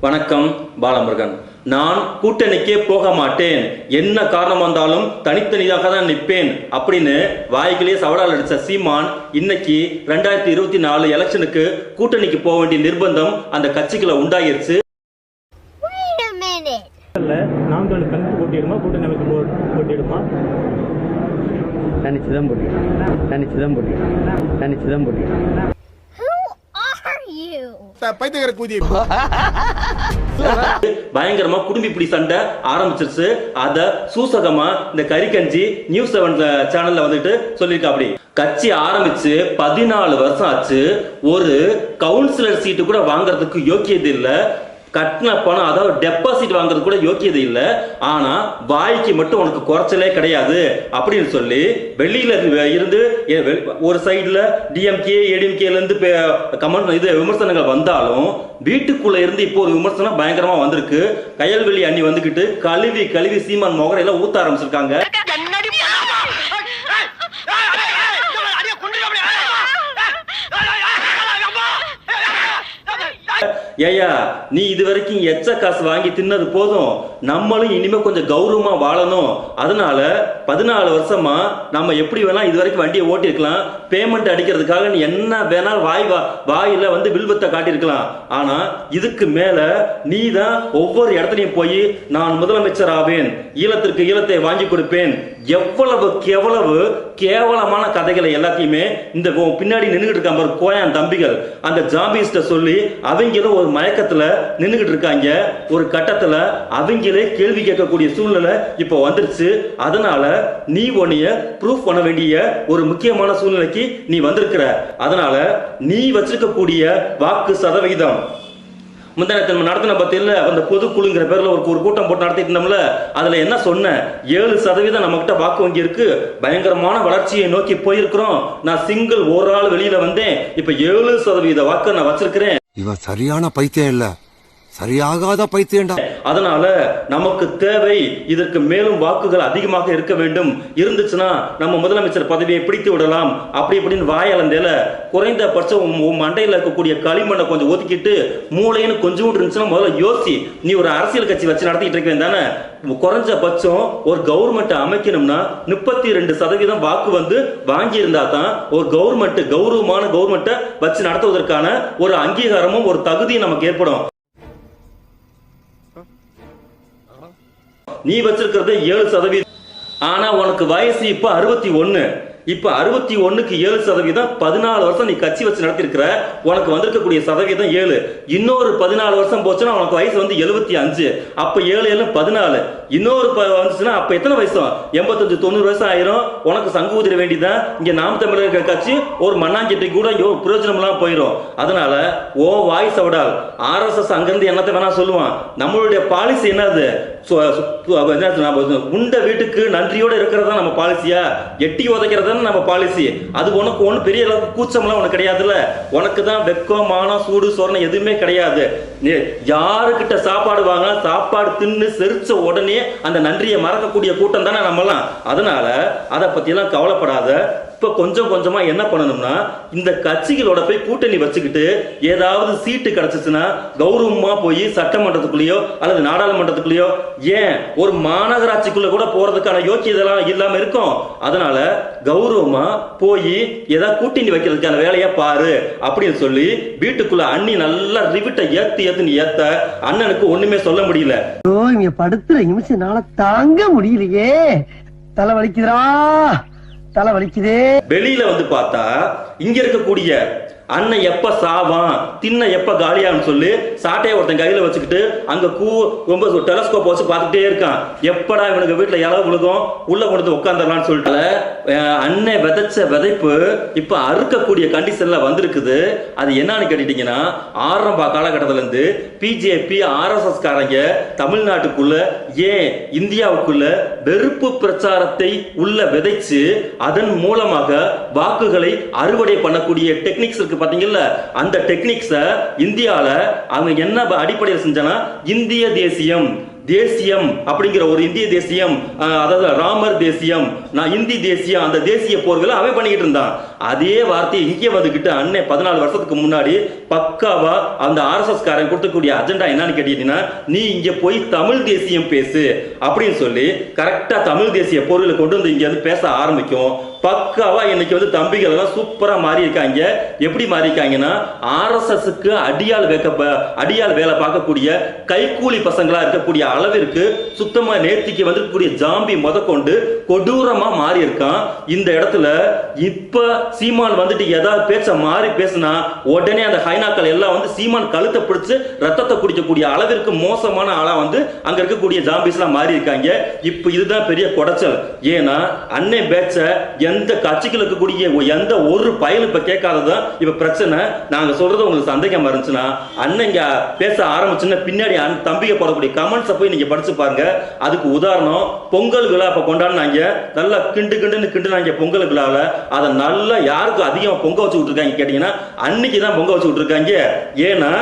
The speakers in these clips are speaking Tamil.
வணக்கம் பாலமுருகன். நான் கூட்டணிக்கே போக மாட்டேன். என்ன காரணம் வந்தாலும் தனித்தனியாக தான் நிற்பேன் அப்படின்னு வாய்க்கிலேயே சவடால் அடிச்ச சீமான் இன்னைக்கு ரெண்டாயிரத்தி இருபத்தி நாலு எலெக்ஷனுக்கு கூட்டணிக்கு போக வேண்டிய நிர்பந்தம் அந்த கட்சிக்குள்ள உண்டாயிருச்சு. Wait a minute. இல்ல நாம் தமிழ் தனித்து போட்டியிடுமா கூட்டணி அமைப்பு போட்டியிடுமா? தனிச்சு தான் போட்டியிடும் தனிச்சு தான் போட்டியிடும் தனிச்சு தான் you? பைத்தியக்கார கூதி. பயங்கரமா குடும்பி பிடி சண்டை ஆரம்பிச்சிருச்சு. அத சூசகமா இந்த கறிக்கஞ்சி நியூஸ் செவன் சேனல்ல வந்துட்டு சொல்லியிருக்காப்படி கட்சி ஆரம்பிச்சு பதினாலு வருஷம் ஆச்சு. ஒரு கவுன்சிலர் சீட்டு கூட வாங்குறதுக்கு யோக்கியது இல்ல. கட்டின பணம் அதாவது டெபாசிட் வாங்குறது கூட யோக்கியது இல்லை. ஆனா வாய்க்கு மட்டும் உனக்கு குறைச்சலே கிடையாது அப்படின்னு சொல்லி வெளியில இருந்து- இருந்து ஒரு சைடுல டிஎம்கே ஏடிஎம்கேல இருந்து கமெண்ட் இது விமர்சனங்கள் வந்தாலும் வீட்டுக்குள்ள இருந்து இப்போ ஒரு விமர்சனம் பயங்கரமா வந்திருக்கு. கயல்வெளி அண்ணி வந்துகிட்டு கழுவி கழுவி சீமான் முகரை எல்லாம் ஊத்த ஆரம்பிச்சிருக்காங்க. ஏயா நீ இது வரைக்கும் எச்ச காசு வாங்கி தின்னது போதும். நம்மளும் இனிமே கொஞ்சம் கௌரவமா வாழணும். அதனால பதினாலு வருஷமா நம்ம எப்படி வேணா இது வரைக்கும் வண்டியை ஓட்டியிருக்கலாம். பேமெண்ட் அடிக்கிறதுக்காக நீ என்ன வேணாலும் வாய் வா வாயில வந்து வில்பத்தை காட்டியிருக்கலாம். ஆனா இதுக்கு மேல நீ தான் ஒவ்வொரு இடத்துலையும் போய் நான் முதலமைச்சர் ஆவேன் ஈழத்திற்கு ஈழத்தை வாங்கி கொடுப்பேன். எவ்வளவு எவ்வளவு கேவலமான கதைகளை எல்லாத்தையுமே இந்த பின்னாடி நின்றுகிட்டு இருக்கான் கோயான் தம்பிகள். அந்த ஜாம்பிஸ்ட சொல்லி அவங்களும் ஒரு மயக்கத்துல நின்றுகிட்டு இருக்காங்க. ஒரு கட்டத்துல அவங்களே கேள்வி கேட்கக்கூடிய சூழ்நிலை இப்போ வந்துருச்சு. அதனால நீ உன்னைய ப்ரூஃப் பண்ண வேண்டிய ஒரு முக்கியமான சூழ்நிலைக்கு நீ வந்திருக்கிற. அதனால நீ வச்சிருக்கக்கூடிய வாக்கு சதவிகிதம் முந்தானத்தை நம்ம நடத்தின பத்தியில் அந்த பொதுக்குழுங்கிற பேர்ல ஒரு ஒரு கூட்டம் போட்டு நடத்திட்டு இருந்தோம்ல அதுல என்ன சொன்னேன் ஏழு சதவீதம் நம்மகிட்ட வாக்கு வங்கி இருக்கு. பயங்கரமான வளர்ச்சியை நோக்கி போயிருக்கிறோம். நான் சிங்கிள் ஒரு ஆள் வெளியில வந்தேன். இப்போ ஏழு சதவீத வாக்கு நான் வச்சிருக்கிறேன். இவன் சரியான பைத்தியம் இல்ல. சரியாகாத பைத்தியண்டா. அதனால நமக்கு தேவை இதற்கு மேலும் வாக்குகள் அதிகமாக இருக்க வேண்டும். இருந்துச்சுன்னா நம்ம முதலமைச்சர் பதவியை பிடித்து விடலாம். அப்படி இப்படின்னு வாயலந்தேல குறைந்தபட்சம் உன் உன் இருக்கக்கூடிய களிமண்ணை கொஞ்சம் ஒதுக்கிட்டு மூளைன்னு கொஞ்சோண்டு இருந்துச்சுன்னா முதல்ல யோசி நீ ஒரு அரசியல் கட்சி வச்சு நடத்திட்டு இருக்கேன் தானே? குறைஞ்ச பட்சம் ஒரு கவர்மெண்ட் அமைக்கணும்னா முப்பத்தி ரெண்டு சதவீதம் வாக்கு வந்து வாங்கி இருந்தா தான் ஒரு கவர்மெண்ட் கௌரவமான கவர்மெண்ட்டை வச்சு நடத்துவதற்கான ஒரு அங்கீகாரமும் ஒரு தகுதியும் நமக்கு ஏற்படும். நீ வச்சிருக்கிறது ஏழு சதவீதம். ஆனா உனக்கு வயசு இப்ப அறுபத்தி ஒண்ணு. இப்ப அறுபத்தி ஒண்ணுக்கு ஏழு சதவீதம் பதினாலு வருஷம் நீ கட்சி வச்சு நடத்திருக்கிற உனக்கு வந்திருக்கக்கூடிய சதவீதம் ஏழு. இன்னொரு பதினாலு வருஷம் போச்சுன்னா உனக்கு வயசு வந்து எழுபத்தி அஞ்சு. அப்ப ஏழு ஏழு பதினாலு. இன்னொரு வந்துச்சுன்னா அப்ப எத்தனை வயசு? எண்பத்தஞ்சு தொண்ணூறு வயசு ஆயிரும். உனக்கு சங்கு ஊதிர வேண்டிதான் இங்க நாம் தமிழர் கட்சி ஒரு மண்ணாஞ்சட்டி கூட யோ பிரயோஜனம் எல்லாம் போயிடும் அதனால ஓ வாய்ஸ் அவடால் ஆர்எஸ்எஸ் அங்கிருந்து என்னத்தை வேணா சொல்லுவான். நம்மளுடைய பாலிசி என்னது? சு- என்ன உண்ட வீட்டுக்கு நன்றியோட இருக்கிறதா நம்ம பாலிசியா எட்டி உதைக்கிறதா நம்ம பாலிசி அது உனக்கு ஒண்ணு பெரிய அளவுக்கு கூச்சம்லாம் உனக்கு கிடையாதுல்ல. உனக்கு தான் வெக்கம் மானம் சூடு சொரணம் எதுவுமே கிடையாது. யாருக்கிட்ட சாப்பாடு வாங்க சாப்பாடு தின்னு செரிச்ச உடனே அந்த நன்றியை மறக்கக்கூடிய கூட்டம் தானே நம்மலாம் அதனால அதை பற்றியெல்லாம் கவலைப்படாத. இப்போ கொஞ்சம் கொஞ்சமா என்ன பண்ணணும்னா இந்த கட்சிகளோட போய் கூட்டணி வச்சுக்கிட்டு ஏதாவது சீட்டு கிடச்சிச்சுன்னா கௌரவமா போய் சட்டமன்றத்துக்குள்ளேயோ அல்லது நாடாளுமன்றத்துக்குள்ளேயோ ஏன் ஒரு மாநகராட்சிக்குள்ள கூட போறதுக்கான யோக்கியதெல்லாம் இல்லாம இருக்கும்? அதனால கௌரவமா போய் ஏதாவது கூட்டணி வைக்கிறதுக்கான வேலையை பாரு அப்படின்னு சொல்லி வீட்டுக்குள்ள அண்ணி நல்லா ரிவிட்ட ஏத்து ஏத்துன்னு ஏத்த அண்ணனுக்கு ஒண்ணுமே சொல்ல முடியல. ஐயோ இங்க படுத்துற நிமிஷம்னால தாங்க முடியலையே. தலை வலிக்குதுரா தலை வலிக்குதே வெளியில வந்து பார்த்தா இங்க இருக்கக்கூடிய அண்ணன் எப்ப சாவான் தின்ன எப்ப காலியான்னு சொல்லி சாட்டையை ஒருத்தன் கையில வச்சுக்கிட்டு அங்க கூ ரொம்ப டெலஸ்கோப் வச்சு பார்த்துட்டே இருக்கான். எப்படா இவனுக்கு வீட்டுல இலவு விழுகும்? உள்ள கொண்டு உட்காந்துடலாம்னு சொல்லிட்டு. அண்ணன் விதைச்ச விதைப்பு இப்ப அறுக்கக்கூடிய கண்டிஷன்ல வந்திருக்குது. அது என்னன்னு கேட்டுட்டீங்கன்னா ஆரம்ப காலகட்டத்துல இருந்து பிஜேபி ஆர்எஸ்எஸ் காரங்க தமிழ்நாட்டுக்குள்ள ஏன் இந்தியாவுக்குள்ள வெறுப்பு பிரச்சாரத்தை உள்ள விதைச்சு அதன் மூலமாக வாக்குகளை அறுவடை பண்ணக்கூடிய டெக்னிக்ஸ் இருக்கு பாத்தீங்கல்ல அந்த டெக்னிக்ஸ இந்தியாவில் அவங்க என்ன அடிப்படையில் செஞ்சனா இந்திய தேசியம் தேசியம் அப்படிங்கிற ஒரு இந்திய தேசியம் அஹ், அதாவது ராமர் தேசியம் நான் இந்தி தேசியம் அந்த தேசிய போர்களை அவன் பண்ணிக்கிட்டு இருந்தான். அதே வார்த்தையை இங்கே வந்துக்கிட்டு அன்னை பதினாலு வருஷத்துக்கு முன்னாடி பக்காவா அந்த ஆர்எஸ்எஸ் காரன் கொடுத்தக்கூடிய அஜெண்டா என்னன்னு கேட்டீங்கன்னா நீ இங்க போய் தமிழ் தேசியம் பேசு அப்படின்னு சொல்லி கரெக்டா தமிழ் தேசிய பொருளை கொண்டு வந்து இங்க வந்து பேச ஆரம்பிக்கும். பக்காவா இன்னைக்கு வந்து தம்பிகள் எல்லாம் சூப்பரா மாறி இருக்காங்க. எப்படி மாறி இருக்காங்கன்னா ஆர்எஸ்எஸ்க்கு அடியால் வைக்க அடியால் வேலை பார்க்கக்கூடிய கைக்கூலி பசங்களா இருக்கக்கூடிய அளவிற்கு சுத்தமா நேர்த்திக்கு கூடிய ஜாம்பி முதற்கொண்டு கொடூரமா மாறி இருக்கான். இந்த இடத்துல இப்ப சீமான் வந்துட்டு ஏதாவது பேச்ச மாறி பேசினா உடனே அந்த ஹைனாக்கள் எல்லாம் வந்து சீமான் கழுத்தை பிடிச்சு ரத்தத்தை குடிக்கக்கூடிய அளவிற்கு மோசமான ஆளா வந்து அங்க இருக்கக்கூடிய ஜாம்பிஸ்லாம் மாறி இருக்காங்க. இப்போ இதுதான் பெரிய குடைச்சல். ஏன்னா அன்னை பேச்ச எந்த கட்சிகள் இருக்கக்கூடிய எந்த ஒரு பயனும் இப்ப கேட்காததான் இப்ப பிரச்சனை. நாங்க சொல்றது உங்களுக்கு சந்தேகமா இருந்துச்சுன்னா அண்ணன் பேச ஆரம்பிச்சுன்னா பின்னாடி அண்ணன் தம்பிக போடக்கூடிய கமெண்ட்ஸை போய் நீங்க படிச்சு பாருங்க. அதுக்கு உதாரணம் பொங்கல் விழா இப்ப கொண்டாடினாங்க. நல்லா கிண்டு கிண்டுன்னு கிண்டுனாங்க பொங்கல் விழாவில் அதை நல்லா யாருக்கு அதிகமா பொங்க வச்சு விட்டுருக்காங்க கேட்டீங்கன்னா அன்னைக்கு தான் பொங்க வச்சு விட்டுருக்காங்க. ஏன்னா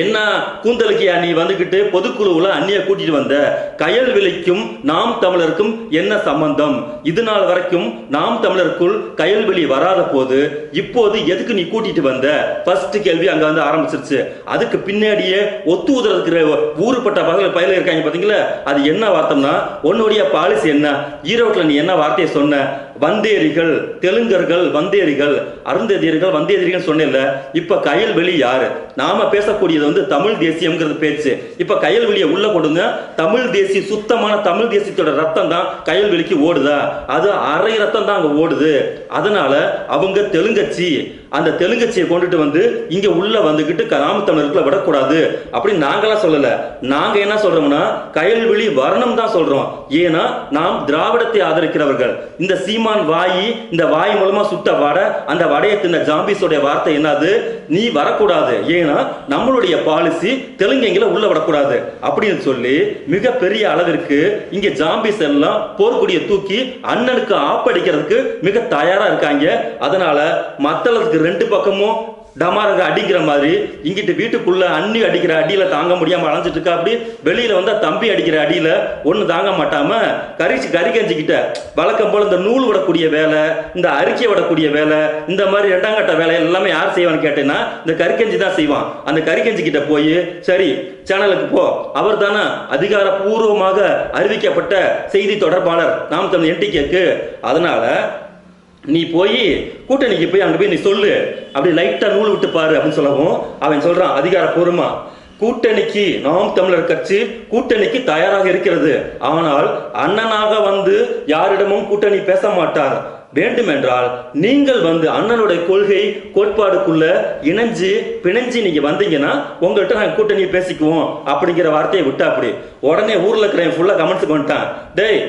என்ன கூந்தலுக்கு நீ வந்துகிட்டு பொதுக்குழுவில் அந்நிய கூட்டிட்டு வந்த? கயல் விலைக்கும் நாம் தமிழருக்கும் என்ன சம்பந்தம்? இது நாள் வரைக்கும் நாம் தமிழருக்குள் கயல்வெளி வராத போது இப்போது எதுக்கு நீ கூட்டிட்டு வந்த? ஃபர்ஸ்ட் கேள்வி அங்க வந்து ஆரம்பிச்சிருச்சு. அதுக்கு பின்னாடியே ஒத்து உதறதுக்கு ஊறுப்பட்ட பகல பயில இருக்காங்க பாத்தீங்களா? அது என்ன வார்த்தைன்னா உன்னுடைய பாலிசி என்ன? ஈரோட்டில் நீ என்ன வார்த்தையை சொன்ன? வந்தேரிகள் தெலுங்கர்கள் வந்தேரிகள் அருந்ததியர்கள் வந்தேரிகள் சொன்னேன்ல இப்ப கயல்வெளி யாரு? நாம பேசக்கூடியது வந்து தமிழ் தேசியம்ங்கிறது பேச்சு. இப்ப கயல்வெளியை உள்ள கொடுங்க தமிழ் தேசிய சுத்தமான தமிழ் தேசியத்தோட ரத்தம் தான் கயல்வெளிக்கு ஓடுதா? அது அரை ரத்தம் தான் அங்க ஓடுது. அதனால அவங்க தெலுங்கச்சி அந்த தெலுங்கச்சியை கொண்டுட்டு வந்து இங்க உள்ள வந்துகிட்டு கிராமத்தமிழர்களை விடக்கூடாது அப்படின்னு நாங்களாம் சொல்லல. நாங்க என்ன சொல்றோம்னா கயல்வெளி வரணும் தான் சொல்றோம். ஏன்னா நாம் திராவிடத்தை ஆதரிக்கிறவர்கள். இந்த சீமான் வாயி இந்த வாய் மூலமா சுட்ட வடை அந்த வடையை தின்ன ஜாம்பிஸோடைய வார்த்தை என்னது? நீ வரக்கூடாது. ஏன்னா நம்மளுடைய பாலிசி தெலுங்கைங்களை உள்ள விடக்கூடாது. அப்படின்னு சொல்லி மிகப்பெரிய அளவிற்கு இங்க ஜாம்பிஸ் எல்லாம் போர்க்குடிய தூக்கி அண்ணனுக்கு ஆப்படிக்கிறதுக்கு மிக தயாரா இருக்காங்க. அதனால மத்தளத்துக்கு ரெண்டு பக்கமும் டமாரக அடிக்கிற மாதிரி இங்கிட்டு வீட்டுக்குள்ள அண்ணி அடிக்கிற அடியில தாங்க முடியாம அலைஞ்சிட்டு இருக்கா அப்படி வெளியில வந்தா தம்பி அடிக்கிற அடியில ஒண்ணு தாங்க மாட்டாம கரிச்சு கறி கஞ்சிக்கிட்ட வழக்கம் போல இந்த நூல் விடக்கூடிய வேலை இந்த அறிக்கை விடக்கூடிய வேலை இந்த மாதிரி ரெண்டாம் கட்ட வேலை எல்லாமே யார் செய்வான்னு கேட்டேன்னா இந்த கறிக்கஞ்சி தான் செய்வான். அந்த கறிக்கஞ்சி கிட்ட போய் சரி சேனலுக்கு போ. அவர் தானே அதிகாரப்பூர்வமாக அறிவிக்கப்பட்ட செய்தி தொடர்பாளர் நாம் தமிழ் என்டிகேக்கு. அதனால நீ போய் கூட்டணிக்கு போய் அங்கே போய் நீ சொல்லு. அப்படி லைட்டாக நூல் விட்டு பாரு அப்படின்னு சொல்லவும் அவன் சொல்கிறான் அதிகாரப்பூர்வமா கூட்டணிக்கு நாம் தமிழர் கட்சி கூட்டணிக்கு தயாராக இருக்கிறது. ஆனால் அண்ணனாக வந்து யாரிடமும் கூட்டணி பேச மாட்டார். வேண்டுமென்றால் நீங்கள் வந்து அண்ணனுடைய கொள்கை கோட்பாடுக்குள்ள இணைஞ்சு பிணைஞ்சு நீங்க வந்தீங்கன்னா உங்கள்கிட்ட நாங்கள் கூட்டணி பேசிக்குவோம் அப்படிங்கிற வார்த்தையை விட்டா அப்படி. உடனே ஊர்ல இருக்கிற ஃபுல்லா கமெண்ட்ஸுக்கு வந்துட்டான் டேய்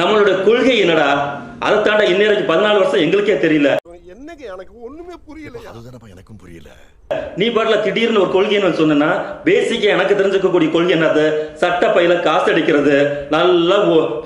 நம்மளோட கொள்கை என்னடா? அதை தாண்ட இன்னைக்கு பதினாலு வருஷம் எங்களுக்கே தெரியல. என்னங்க எனக்கு ஒண்ணுமே புரியல அதுதானப்பா எனக்கும் புரியல. நீ பாட்டுல திடீர்னு ஒரு கொள்கைன்னு சொன்னா பேசிக்கா எனக்கு தெரிஞ்சுக்கக்கூடிய கொள்கை என்னது? சட்ட பையில காசு அடிக்கிறது நல்லா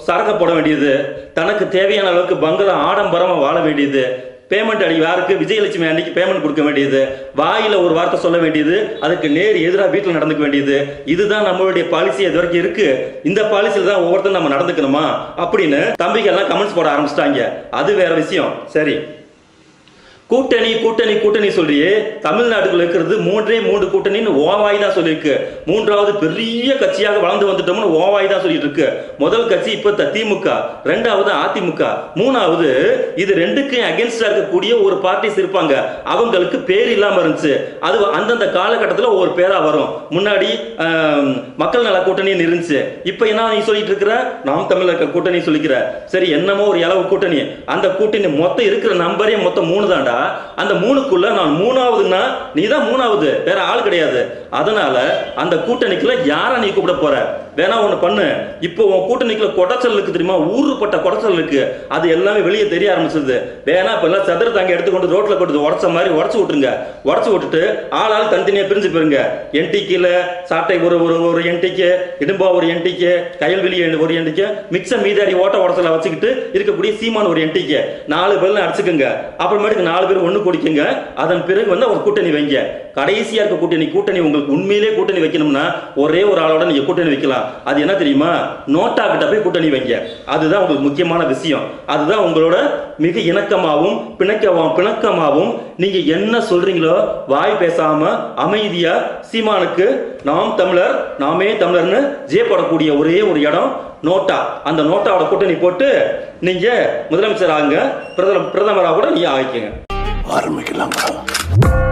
சரக்கு போட வேண்டியது தனக்கு தேவையான அளவுக்கு பங்களா ஆடம்பரமா வாழ வேண்டியது பேமெண்ட் அடி யாருக்கு? விஜயலட்சுமி அன்னைக்கு பேமெண்ட் கொடுக்க வேண்டியது. வாயில ஒரு வார்த்தை சொல்ல வேண்டியது. அதுக்கு நேர் எதிராக வீட்டில் நடந்துக்க வேண்டியது. இதுதான் நம்மளுடைய பாலிசி இது வரைக்கும் இருக்கு. இந்த பாலிசியில தான் ஒவ்வொருத்தரும் நம்ம நடந்துக்கணுமா? அப்படின்னு தம்பிக்கு எல்லாம் கமெண்ட்ஸ் போட ஆரம்பிச்சிட்டாங்க. அது வேற விஷயம். சரி. கூட்டணி கூட்டணி கூட்டணி சொல்றியே. தமிழ்நாட்டுக்குள்ள இருக்கிறது மூன்றே மூன்று கூட்டணின்னு ஓவாய் தான் சொல்லியிருக்கு. மூன்றாவது பெரிய கட்சியாக வளர்ந்து வந்துட்டோம்னு ஓவாய் தான் சொல்லிட்டு இருக்கு முதல் கட்சி இப்ப த- திமுக ரெண்டாவது அதிமுக மூணாவது இது ரெண்டுக்கும் அகேன்ஸ்டா இருக்கக்கூடிய ஒரு பார்ட்டிஸ் இருப்பாங்க. அவங்களுக்கு பேர் இல்லாம இருந்துச்சு. அது அந்தந்த காலகட்டத்தில் ஒவ்வொரு பேரா வரும். முன்னாடி மக்கள் நல கூட்டணின்னு இருந்துச்சு. இப்ப என்ன நீ சொல்லிட்டு இருக்கிற? நாம் தமிழர் கூட்டணி சொல்லிக்கிற. சரி என்னமோ ஒரு இளவு கூட்டணி. அந்த கூட்டணி மொத்தம் இருக்கிற நம்பரே மொத்தம் மூணு தான்டா. அந்த மூணுக்குள்ள நான் மூணாவதுன்னா நீ தான் மூணாவது வேற ஆள் கிடையாது. அதனால அந்த கூட்டணிக்குள்ள யாரை நீ கூப்பிட போற? வேணா ஒன்று பண்ணு. இப்போ உன் கூட்டணிக்குள்ள கொடைச்சல் இருக்கு தெரியுமா? ஊருப்பட்ட கொடைச்சல் இருக்கு. அது எல்லாமே வெளியே தெரிய ஆரம்பிச்சது வேணா இப்போ எல்லாம் சதுர தாங்க எடுத்துக்கொண்டு ரோட்டில் கொண்டு உடச்ச மாதிரி உடச்சு விட்டுருங்க. உடச்சு விட்டுட்டு ஆள் ஆள் தனித்தனியா பிரிஞ்சு போயிருங்க. என்டிக்கில் சாட்டை ஒரு ஒரு ஒரு என்டிக்கு இடும்பா ஒரு என்டிக்கு கயல்வெளி ஒரு என்டிக்கு மிச்சம் மீதாடி ஓட்ட உடச்சல வச்சுக்கிட்டு இருக்கக்கூடிய சீமான் ஒரு என்டிக்கு. நாலு பேர்லாம் அடிச்சுக்கோங்க. அப்புறமேட்டுக்கு நாலு பேர் ஒன்று குடிக்குங்க. அதன் பிறகு வந்து ஒரு கூட்டணி வைங்க. கடைசியாக இருக்க கூட்டணி கூட்டணி உங்களுக்கு உண்மையிலே கூட்டணி வைக்கணும்னா ஒரே ஒரு ஆளோட நீங்கள் கூட்டணி வைக்கலாம். அது என்ன தெரியுமா? நோட்டா கிட்ட போய் கூட்டணி வைங்க. அதுதான் உங்களுக்கு முக்கியமான விஷயம். அதுதான் உங்களோட மிக இணக்கமாகவும் பிணக்கமாவும் பிணக்கமாகவும் நீங்க என்ன சொல்றீங்களோ வாய் பேசாம அமைதியா சீமானுக்கு நாம் தமிழர் நாமே தமிழர்னு ஜெயப்படக்கூடிய ஒரே ஒரு இடம் நோட்டா. அந்த நோட்டாவோட கூட்டணி போட்டு நீங்க முதலமைச்சர் ஆகுங்க. பிரதமர் பிரதமராக கூட நீங்க ஆகிக்கங்க. ஆரம்பிக்கலாம்.